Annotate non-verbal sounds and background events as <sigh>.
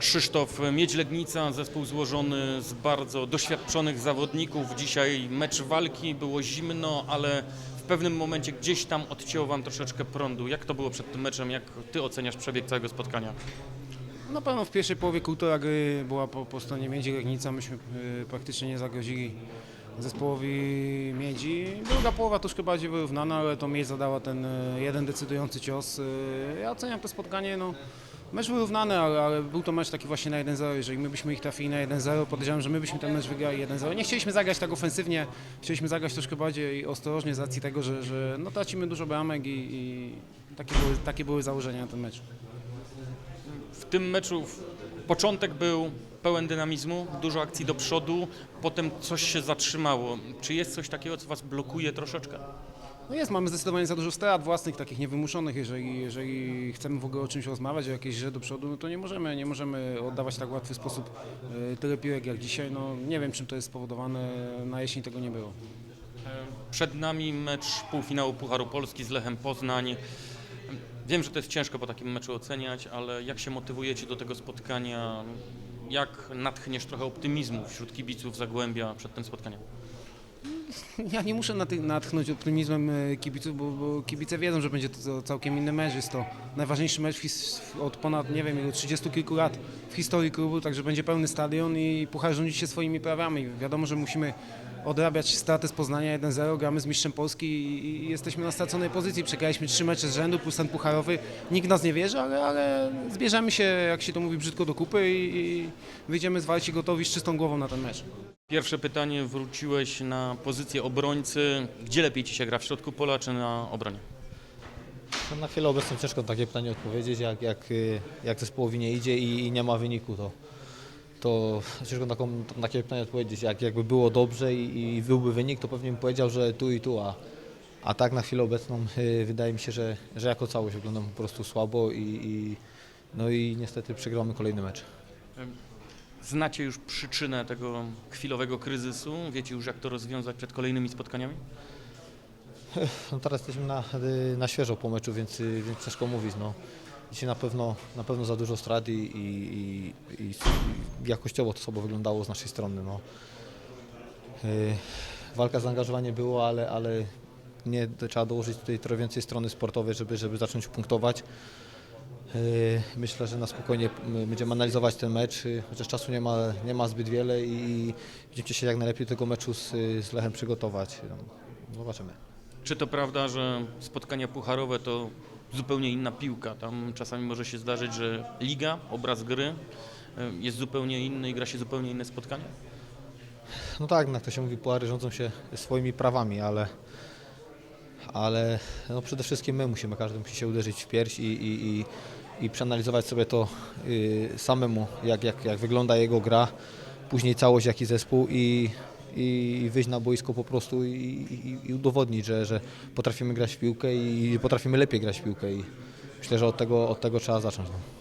Krzysztof Miedź-Legnica, zespół złożony z bardzo doświadczonych zawodników. Dzisiaj mecz walki, było zimno, ale w pewnym momencie gdzieś tam odcięło Wam troszeczkę prądu. Jak to było przed tym meczem? Jak Ty oceniasz przebieg całego spotkania? Na pewno w pierwszej połowie kultura gry była po, po stronie Miedzi Legnica. Myśmy y, praktycznie nie zagrozili zespołowi Miedzi. Druga połowa troszkę bardziej wyrównana, ale to Miedź zadała ten y, jeden decydujący cios. Y, Ja oceniam to spotkanie, no, mecz wyrównany, ale, ale był to mecz taki właśnie na 1-0. Jeżeli my byśmy ich trafili na 1-0, podejrzewam, że my byśmy ten mecz wygrali 1-0. Nie chcieliśmy zagrać tak ofensywnie, chcieliśmy zagrać troszkę bardziej ostrożnie z racji tego, że, że no, tracimy dużo bramek i, i takie, były, takie były założenia na ten mecz. W tym meczu początek był pełen dynamizmu, dużo akcji do przodu, potem coś się zatrzymało. Czy jest coś takiego, co Was blokuje troszeczkę? No jest, mamy zdecydowanie za dużo strat własnych, takich niewymuszonych. Jeżeli, jeżeli chcemy w ogóle o czymś rozmawiać, o jakiejś grze do przodu, no to nie możemy, nie możemy oddawać w tak łatwy sposób y, tyle piłek jak dzisiaj. No, nie wiem, czym to jest spowodowane. Na jesień tego nie było. Przed nami mecz półfinału Pucharu Polski z Lechem Poznań. Wiem, że to jest ciężko po takim meczu oceniać, ale jak się motywujecie do tego spotkania? Jak natchniesz trochę optymizmu wśród kibiców Zagłębia przed tym spotkaniem? <laughs> Ja nie muszę natchnąć optymizmem y, kibiców, bo, bo kibice wiedzą, że będzie to całkiem inny mecz. Jest to najważniejszy mecz od ponad, nie wiem, ilu, 30 kilku lat w historii klubu, także będzie pełny stadion i Puchar rządzi się swoimi prawami. Wiadomo, że musimy odrabiać straty z Poznania 1-0, gramy z mistrzem Polski i jesteśmy na straconej pozycji. Przegraliśmy trzy mecze z rzędu plus ten pucharowy. Nikt nas nie wierzy, ale, ale zbierzemy się, jak się to mówi brzydko, do kupy i, i wyjdziemy z walki gotowi z czystą głową na ten mecz. Pierwsze pytanie, wróciłeś na pozycję obrońcy. Gdzie lepiej Ci się gra, w środku pola czy na obronie? No, na chwilę obecną ciężko na takie pytanie odpowiedzieć, jak, jak, y, jak zespołowi nie idzie i, i nie ma wyniku, to, to ciężko na, taką, takie pytanie odpowiedzieć. Jak, jakby było dobrze i, i byłby wynik, to pewnie bym powiedział, że tu i tu, a, a tak na chwilę obecną y, wydaje mi się, że, że jako całość wyglądam po prostu słabo i, i, no i niestety przegramy kolejny mecz. Znacie już przyczynę tego chwilowego kryzysu? Wiecie już, jak to rozwiązać przed kolejnymi spotkaniami? No teraz jesteśmy na, na świeżo po meczu, więc, więc ciężko mówić. No. Dzisiaj na pewno, na pewno za dużo strat i, i, i, i, jakościowo to słabo wyglądało z naszej strony. No. Y, Walka, zaangażowanie było, ale, ale nie trzeba dołożyć tutaj trochę więcej strony sportowej, żeby, żeby zacząć punktować. Y, Myślę, że na spokojnie będziemy analizować ten mecz, y, chociaż czasu nie ma, nie ma zbyt wiele i będziemy się jak najlepiej do tego meczu z, z Lechem przygotować. No, Zobaczymy. Czy to prawda, że spotkania pucharowe to zupełnie inna piłka? Tam czasami może się zdarzyć, że liga, obraz gry jest zupełnie inny i gra się zupełnie inne spotkanie? No tak, jak to się mówi, puary rządzą się swoimi prawami, ale, ale no przede wszystkim my musimy, każdy musi się uderzyć w pierś i, i, i, i przeanalizować sobie to y, samemu, jak, jak, jak wygląda jego gra, później całość, jaki zespół i, i wyjść na boisko po prostu i, i, i udowodnić, że, że potrafimy grać w piłkę i potrafimy lepiej grać w piłkę i myślę, że od tego, od tego trzeba zacząć. No.